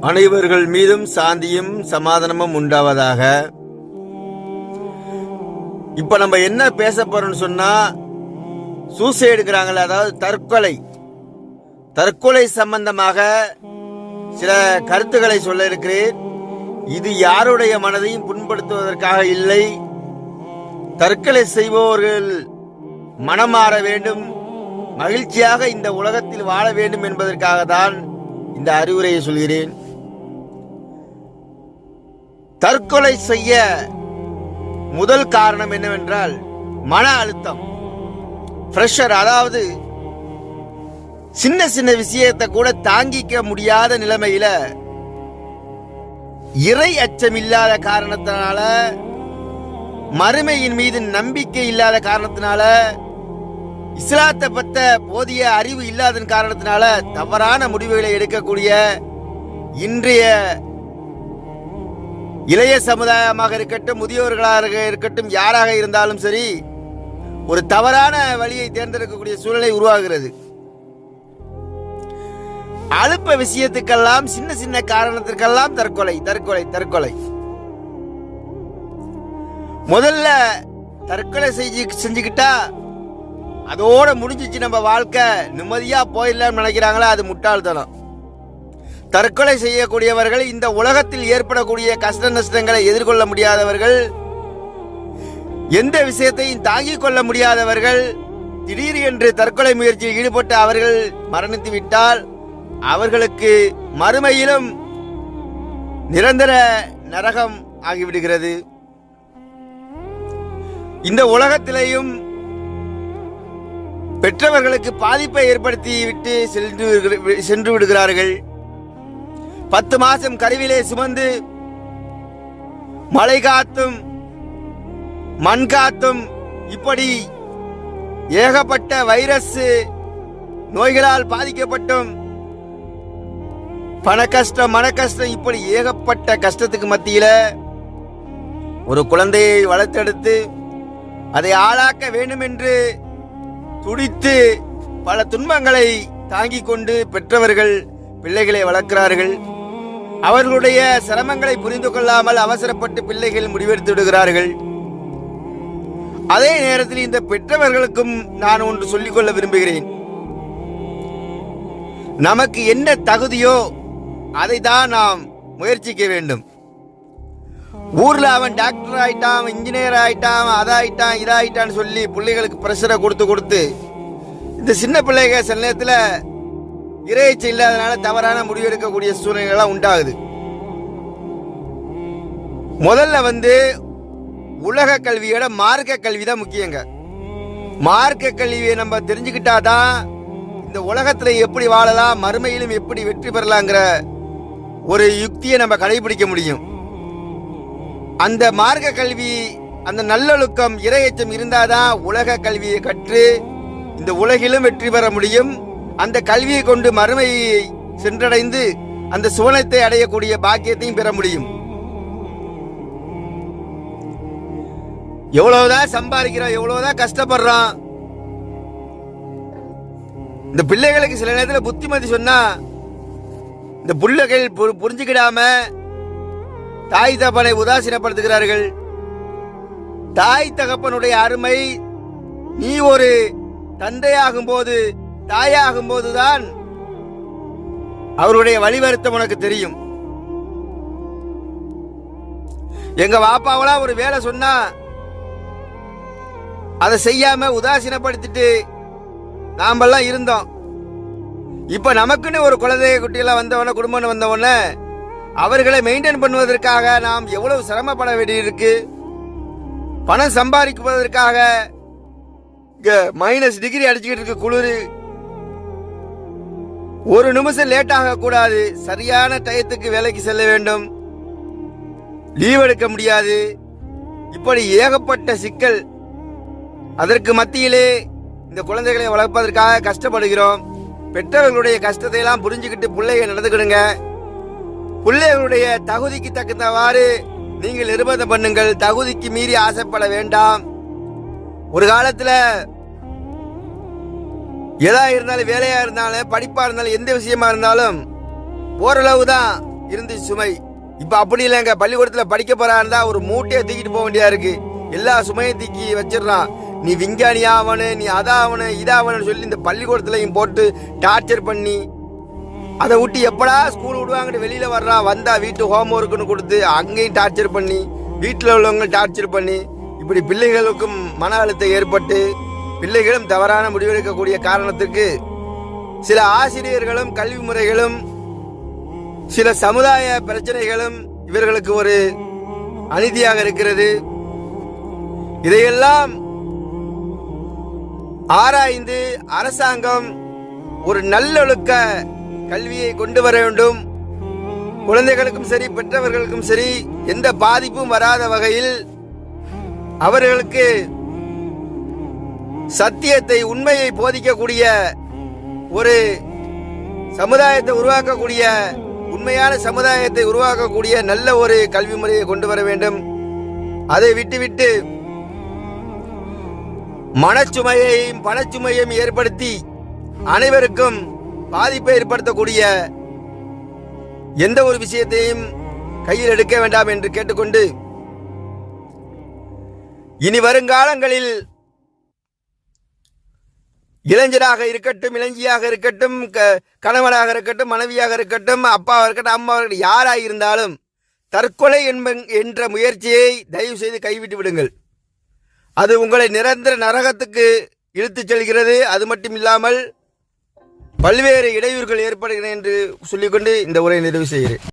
அனைவர்கள் மீதும் சாந்தியும் சமாதானமும் உண்டாவதாக. இப்ப நம்ம என்ன பேச போறோம்னு சொன்னா சூசைட் எடுக்கிறாங்களே அதாவது தற்கொலை. தற்கொலை சம்பந்தமாக சில கருத்துக்களை சொல்ல இருக்கிறேன். இது யாருடைய மனதையும் புண்படுத்துவதற்காக இல்லை. தற்கொலை செய்பவர்கள் மனம் மாற வேண்டும். மகிழ்ச்சியாக இந்த உலகத்தில் வாழ வேண்டும் என்பதற்காக தான் இந்த அறிவுரையை சொல்கிறேன். தற்கொலை செய்ய முதல் காரணம் என்னவென்றால் மன அழுத்தம். பிரஷர் அதாவது சின்ன சின்ன விஷயத்தை கூட தாங்கிக்க முடியாத நிலைமையில இறை அச்சம் இல்லாத காரணத்தினால மறுமையின் மீது நம்பிக்கை இல்லாத காரணத்தினால இஸ்லாத்தை பத்த போதிய அறிவு இல்லாதன் காரணத்தினால தவறான முடிவுகளை எடுக்கக்கூடிய இன்றைய இளைய சமுதாயமாக இருக்கட்டும் முதியோர்களாக இருக்கட்டும் யாராக இருந்தாலும் சரி ஒரு தவறான வழியை தேர்ந்தெடுக்கக்கூடிய சூழ்நிலை உருவாகிறது. அழுப்ப விஷயத்துக்கெல்லாம் சின்ன சின்ன காரணத்திற்கெல்லாம் தற்கொலை தற்கொலை தற்கொலை. முதல்ல தற்கொலை செஞ்சு செஞ்சுக்கிட்டா அதோட முடிஞ்சிச்சு நம்ம வாழ்க்கை. நிம்மதியா போயிடலாம்னு நினைக்கிறாங்களா அது முட்டாள்தனம். தற்கொலை செய்யக்கூடியவர்கள் இந்த உலகத்தில் ஏற்படக்கூடிய கஷ்ட நஷ்டங்களை எதிர்கொள்ள முடியாதவர்கள் எந்த விஷயத்தையும் தாங்கிக் கொள்ள முடியாதவர்கள் திடீர் என்று தற்கொலை முயற்சியில் ஈடுபட்டு அவர்கள் மரணித்து விட்டால் அவர்களுக்கு மறுமையிலும் நிரந்தர நரகம் ஆகிவிடுகிறது. இந்த உலகத்திலேயும் பெற்றவர்களுக்கு பாதிப்பை ஏற்படுத்தி விட்டு சென்று சென்று விடுகிறார்கள். பத்து மாசம் கருவிலே சுமந்து மழை காத்தும் மண் காத்தும் இப்படி ஏகப்பட்ட வைரஸ் நோய்களால் பாதிக்கப்பட்டும். பண கஷ்டம் மன கஷ்டம் இப்படி ஏகப்பட்ட கஷ்டத்துக்கு மத்தியில ஒரு குழந்தையை வளர்த்தெடுத்து அதை ஆளாக்க வேண்டும் என்று துடித்து பல துன்பங்களை தாங்கிக் கொண்டு பெற்றவர்கள் பிள்ளைகளை வளர்க்கிறார்கள். அவர்களுடைய சிரமங்களை புரிந்து கொள்ளாமல் அவசரப்பட்டு பிள்ளைகள் முடிவெடுத்து விடுகிறார்கள். அதே நேரத்தில் இந்த பெற்றவர்களுக்கும் நான் ஒன்று சொல்லிக்கொள்ள விரும்புகிறேன். நமக்கு என்ன தகுதியோ அதை தான் நாம் முயற்சிக்க வேண்டும். ஊரில் அவன் டாக்டர் ஆகிட்டான் இன்ஜினியர் ஆயிட்டான் அதாயிட்டான் இதாயிட்டான்னு சொல்லி பிள்ளைகளுக்கு ப்ரெஷரை கொடுத்து கொடுத்து இந்த சின்ன பிள்ளைங்க சில நேரத்தில் இறைச்சி இல்லாதனால தவறான முடிவு எடுக்கக்கூடிய சூழ்நிலைகள்லாம் உண்டாகுது. முதல்ல வந்து உலக கல்வியோட மார்க்க கல்வி தான் முக்கியங்க. மார்க்க கல்வியை நம்ம தெரிஞ்சுக்கிட்டா தான் இந்த உலகத்தில் எப்படி வாழலாம் மறுமையிலும் எப்படி வெற்றி பெறலாங்கிற ஒரு யுக்தியை நம்ம கடைபிடிக்க முடியும். அந்த மார்க்க கல்வி அந்த நல்லொழுக்கம் இரையச்சம் இருந்தாதான் உலக கல்வியை கற்று இந்த உலகிலும் வெற்றி பெற முடியும். அந்த கல்வியை கொண்டு மறுமையை சென்றடைந்து அந்த சுவனத்தை அடையக்கூடிய பாக்கியத்தையும் பெற முடியும். எவ்வளவுதான் சம்பாதிக்கிறோம் எவ்வளவுதான் கஷ்டப்படுறோம் இந்த பிள்ளைகளுக்கு சில நேரத்தில் புத்திமதி சொன்னா இந்த பிள்ளைகள் பு- புரிஞ்சுக்கிடாம தாய் தகப்பனை உதாசீனப்படுத்துகிறார்கள். தாய் தகப்பனுடைய அருமை நீ ஒரு தந்தையாகும் போது தாயாகும் போதுதான் அவருடைய வழிவருத்தம் உனக்கு தெரியும். எங்க வாப்பாவெல்லாம் ஒரு வேலை சொன்னா அதை செய்யாம உதாசீனப்படுத்திட்டு நாமெல்லாம் இருந்தோம். இப்ப நமக்குன்னு ஒரு குழந்தைய குட்டியெல்லாம் வந்தவன குடும்பம் வந்தவொடனே அவர்களை மெயின்டைன் பண்ணுவதற்காக நாம் எவ்வளவு சிரமப்பட வேண்டியிருக்கு? பணம் சம்பாதிப்பதற்காக மைனஸ் டிகிரி அடிச்சுக்கிட்டு இருக்க குளிர். ஒரு நிமிஷம் லேட் ஆகக்கூடாது சரியான டயத்துக்கு வேலைக்கு செல்ல வேண்டும். லீவ் எடுக்க முடியாது. இப்படி ஏகப்பட்ட சிக்கல். அதற்கு மத்தியிலே இந்த குழந்தைகளை வளர்ப்பதற்காக கஷ்டப்படுகிறோம். பெற்றவர்களுடைய கஷ்டத்தை எல்லாம் புரிஞ்சுக்கிட்டு பிள்ளைகள் நடந்துக்கிடுங்க. பிள்ளைகளுடைய தகுதிக்கு தகுந்தவாறு நீங்கள் நிர்பந்தம் பண்ணுங்கள். தகுதிக்கு மீறி ஆசைப்பட வேண்டாம். ஒரு காலத்துல எதா இருந்தாலும் வேலையா இருந்தாலும் படிப்பா இருந்தாலும் எந்த விஷயமா இருந்தாலும் ஓரளவு தான் இருந்து சுமை. இப்ப அப்படி இல்லைங்க. பள்ளிக்கூடத்துல படிக்க போறா இருந்தா ஒரு மூட்டையை தூக்கிட்டு போக வேண்டியா இருக்கு. எல்லா சுமையும் தூக்கி வச்சிடுறான். நீ விஞ்ஞானி ஆவனு நீ அதாவனு இதாவனு சொல்லி இந்த பள்ளிக்கூடத்துலையும் போட்டு டார்ச்சர் பண்ணி அதை விட்டு எப்படா ஸ்கூல் விடுவாங்கன்னு வெளியில் வர்றான் வந்தா வீட்டு ஹோம் ஒர்க்குன்னு கொடுத்து அங்கேயும் டார்ச்சர் பண்ணி வீட்டில் உள்ளவங்க டார்ச்சர் பண்ணி இப்படி பிள்ளைகளுக்கும் மன அழுத்தம் ஏற்பட்டு பிள்ளைகளும் தவறான முடிவெடுக்கக்கூடிய காரணத்துக்கு சில ஆசிரியர்களும் கல்வி முறைகளும் சில சமுதாய பிரச்சனைகளும் இவர்களுக்கு ஒரு அநீதியாக இருக்கிறது. இதையெல்லாம் ஆராய்ந்து அரசாங்கம் ஒரு நல்லொழுக்க கல்வியை கொண்டு வர வேண்டும். குழந்தைகளுக்கும் சரி பெற்றவர்களுக்கும் சரி எந்த பாதிப்பும் வராத வகையில் அவர்களுக்கு சத்தியத்தை உண்மையை போதிக்கக்கூடிய ஒரு சமுதாயத்தை உருவாக்கக்கூடிய உண்மையான சமுதாயத்தை உருவாக்கக்கூடிய நல்ல ஒரு கல்வி முறையை கொண்டு வர வேண்டும். அதை விட்டுவிட்டு மனச்சுமையையும் பணச்சுமையையும் ஏற்படுத்தி அனைவருக்கும் பாதிப்பை ஏற்படுத்தக்கூடிய எந்த ஒரு விஷயத்தையும் கையில் எடுக்க வேண்டாம் என்று கேட்டுக்கொண்டு இனி வருங்காலங்களில் இளைஞராக இருக்கட்டும் இளைஞியாக இருக்கட்டும் க- கணவனாக இருக்கட்டும் மனைவியாக இருக்கட்டும் அப்பாவாக இருக்கட்டும் அம்மாவாக இருக்கட்டும் யாராக இருந்தாலும் தற்கொலை என்ப என்ற முயற்சியை தயவு செய்து கைவிட்டு விடுங்கள். அது உங்களை நிரந்தர நரகத்துக்கு இழுத்துச் செல்கிறது. அது மட்டும் இல்லாமல் பல்வேறு இடையூறுகள் ஏற்படுகின்றன என்று சொல்லிக்கொண்டு இந்த உரையை நிறைவு செய்கிறேன்.